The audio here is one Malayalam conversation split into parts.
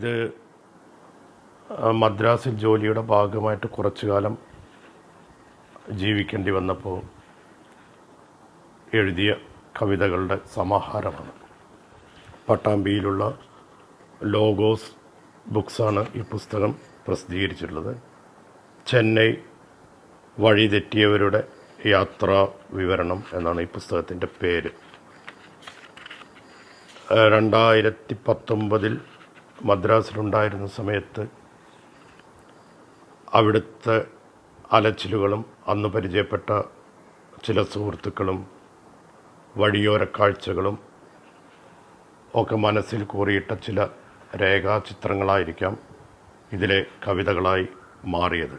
ഇത് മദ്രാസിൽ ജോലിയുടെ ഭാഗമായിട്ട് കുറച്ചു കാലം ജീവിക്കേണ്ടി വന്നപ്പോൾ എഴുതിയ കവിതകളുടെ സമാഹാരമാണ്. പട്ടാമ്പിയിലുള്ള ലോഗോസ് ബുക്സാണ് ഈ പുസ്തകം പ്രസിദ്ധീകരിച്ചിട്ടുള്ളത്. ചെന്നൈ വഴിതെറ്റിയവരുടെ യാത്രാ വിവരണം എന്നാണ് ഈ പുസ്തകത്തിന്റെ പേര്. രണ്ടായിരത്തി പത്തൊമ്പതിൽ മദ്രാസിലുണ്ടായിരുന്ന സമയത്ത് അവിടുത്തെ അലച്ചിലുകളും അന്ന് പരിചയപ്പെട്ട ചില സുഹൃത്തുക്കളും വഴിയോര കാഴ്ചകളും ഒക്കെ മനസ്സിൽ കൂറിയിട്ട ചില രേഖാചിത്രങ്ങളായിരിക്കാം ഇതിലെ കവിതകളായി മാറിയത്.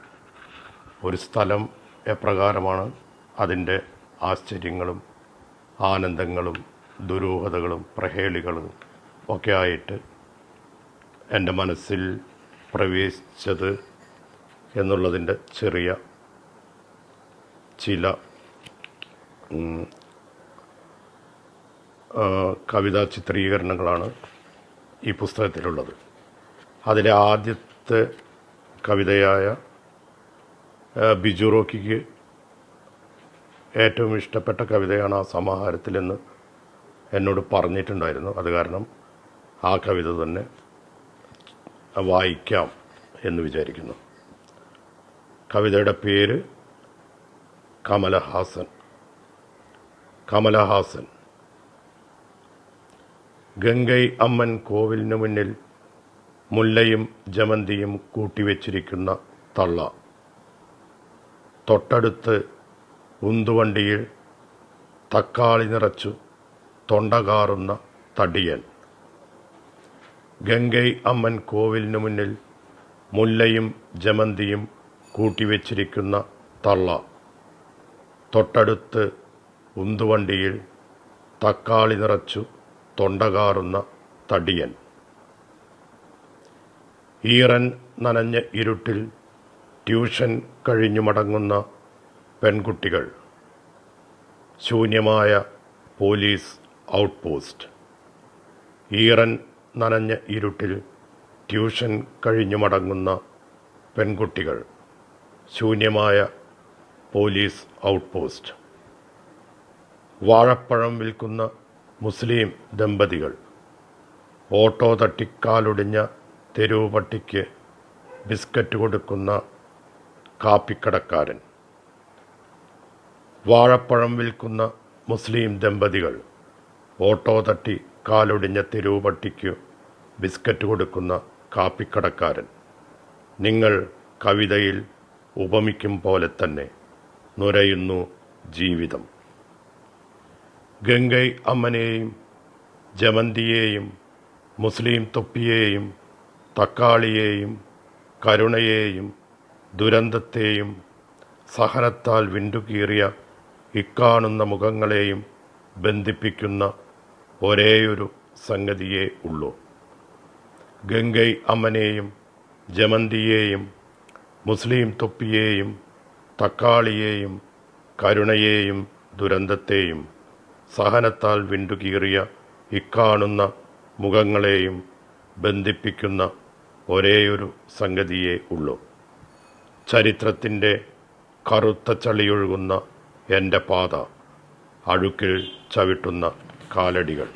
ഒരു സ്ഥലം എപ്രകാരമാണ് അതിന്റെ ആശ്ചര്യങ്ങളും ആനന്ദങ്ങളും ദുരൂഹതകളും പ്രഹേളികളും ഒക്കെ ആയിട്ട് എന്റെ മനസ്സിൽ പ്രവേശിച്ചത് എന്നുള്ളതിന്റെ ചെറിയ ചില കവിതാ ചിത്രീകരണങ്ങളാണ് ഈ പുസ്തകത്തിലുള്ളത്. അതിലെ ആദ്യത്തെ കവിതയായ ബിജുറോക്കിക്ക് ബിജു റോക്കിക്ക് ഏറ്റവും ഇഷ്ടപ്പെട്ട കവിതയാണ് ആ സമാഹാരത്തിലെന്ന് എന്നോട് പറഞ്ഞിട്ടുണ്ടായിരുന്നു. അത് കാരണം ആ കവിത തന്നെ വായിക്കാം എന്ന് വിചാരിക്കുന്നു. കവിതയുടെ പേര് കമലഹാസൻ. കമലഹാസൻ. ഗംഗൈ അമ്മൻ കോവിലിന് മുന്നിൽ മുല്ലയും ജമന്തിയും കൂട്ടിവെച്ചിരിക്കുന്ന തള്ള. തൊട്ടടുത്ത് ഉന്തുവണ്ടിയിൽ തക്കാളി നിറച്ചു തൊണ്ടകാറുന്ന തടിയൻ. ഗംഗൈ അമ്മൻ കോവിലിന് മുന്നിൽ മുല്ലയും ജമന്തിയും കൂട്ടിവെച്ചിരിക്കുന്ന തള്ള. തൊട്ടടുത്ത് ഉന്തുവണ്ടിയിൽ തക്കാളി നിറച്ചു തൊണ്ടകാറുന്ന തടിയൻ. ഈറൻ നനഞ്ഞ ഇരുട്ടിൽ ട്യൂഷൻ കഴിഞ്ഞു മടങ്ങുന്ന പെൺകുട്ടികൾ. ശൂന്യമായ പോലീസ് ഔട്ട്പോസ്റ്റ്. ഈറൻ നനഞ്ഞ ഇരുട്ടിൽ ട്യൂഷൻ കഴിഞ്ഞു മടങ്ങുന്ന പെൺകുട്ടികൾ. ശൂന്യമായ പോലീസ് ഔട്ട് പോസ്റ്റ് വാഴപ്പഴം വിൽക്കുന്ന മുസ്ലിം ദമ്പതികൾ. ഓട്ടോ തട്ടിക്കാലൊടിഞ്ഞ തെരുവ് പട്ടിക്ക് ബിസ്ക്കറ്റ് കൊടുക്കുന്ന കാപ്പിക്കടക്കാരൻ. വാഴപ്പഴം വിൽക്കുന്ന മുസ്ലിം ദമ്പതികൾ. ഓട്ടോ തട്ടി കാലൊടിഞ്ഞ തെരുവുപട്ടിക്കു ബിസ്ക്കറ്റ് കൊടുക്കുന്ന കാപ്പിക്കടക്കാരൻ. നിങ്ങൾ കവിതയിൽ ഉപമിക്കും പോലെ തന്നെ നുരയുന്നു ജീവിതം. ഗംഗൈ അമ്മനെയും ജമന്തിയെയും മുസ്ലിം തൊപ്പിയെയും തക്കാളിയെയും കരുണയെയും ദുരന്തത്തെയും സഹനത്താൽ വിണ്ടുകീറിയ ഇക്കാണുന്ന മുഖങ്ങളെയും ബന്ധിപ്പിക്കുന്ന ഒരേയൊരു സംഗതിയേ ഉള്ളൂ. ഗംഗൈ അമ്മനെയും ജമന്തിയെയും മുസ്ലിം തൊപ്പിയെയും തക്കാളിയെയും കരുണയെയും ദുരന്തത്തെയും സഹനത്താൽ വിണ്ടുകീറിയ ഇക്കാണുന്ന മുഖങ്ങളെയും ബന്ധിപ്പിക്കുന്ന ഒരേയൊരു സംഗതിയേ ഉള്ളൂ. ചരിത്രത്തിന്റെ കറുത്ത ചളിയൊഴുകുന്ന എന്റെ പാത അഴുക്കിൽ ചവിട്ടുന്ന കാലടികൾ.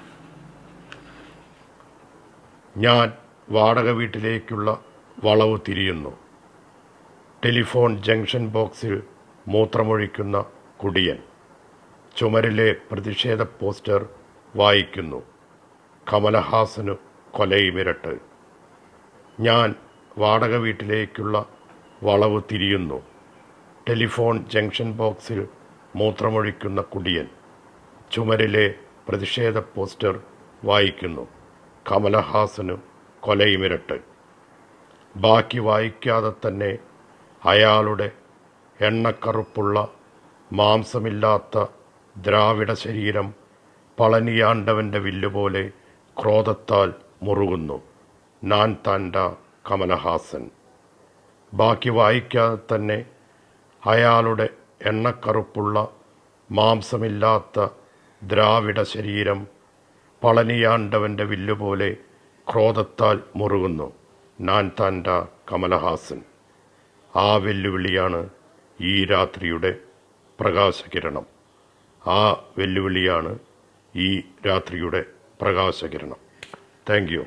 ഞാൻ വാടക വീട്ടിലേക്കുള്ള വളവ് തിരിയുന്നു. ടെലിഫോൺ ജംഗ്ഷൻ ബോക്സിൽ മൂത്രമൊഴിക്കുന്ന കുടിയൻ. ചുമരിലെ പ്രതിഷേധ പോസ്റ്റർ വായിക്കുന്നു. കമലഹാസനു കൊലയുമിരട്ട്. ഞാൻ വാടക വീട്ടിലേക്കുള്ള വളവ് തിരിയുന്നു. ടെലിഫോൺ ജംഗ്ഷൻ ബോക്സിൽ മൂത്രമൊഴിക്കുന്ന കുടിയൻ. ചുമരിലെ പ്രതിഷേധ പോസ്റ്റർ വായിക്കുന്നു. കമലഹാസന് കൊലയുമിരട്ട്. ബാക്കി വായിക്കാതെ തന്നെ അയാളുടെ എണ്ണക്കറുപ്പുള്ള മാംസമില്ലാത്ത ദ്രാവിഡ ശരീരം പളനിയാണ്ടവന്റെ വില്ലുപോലെ ക്രോധത്താൽ മുറുകുന്നു. നാൻ താൻഡ കമലഹാസൻ. ബാക്കി വായിക്കാതെ തന്നെ അയാളുടെ എണ്ണക്കറുപ്പുള്ള മാംസമില്ലാത്ത ദ്രാവിഡ ശരീരം പളനിയാണ്ടവന്റെ വില്ലുപോലെ ക്രോധത്താൽ മുറുകുന്നു. നാൻ താൻഡ കമലഹാസൻ. ആ വെല്ലുവിളിയാണ് ഈ രാത്രിയുടെ പ്രകാശകിരണം. ആ വെല്ലുവിളിയാണ് ഈ രാത്രിയുടെ പ്രകാശകിരണം. Thank you.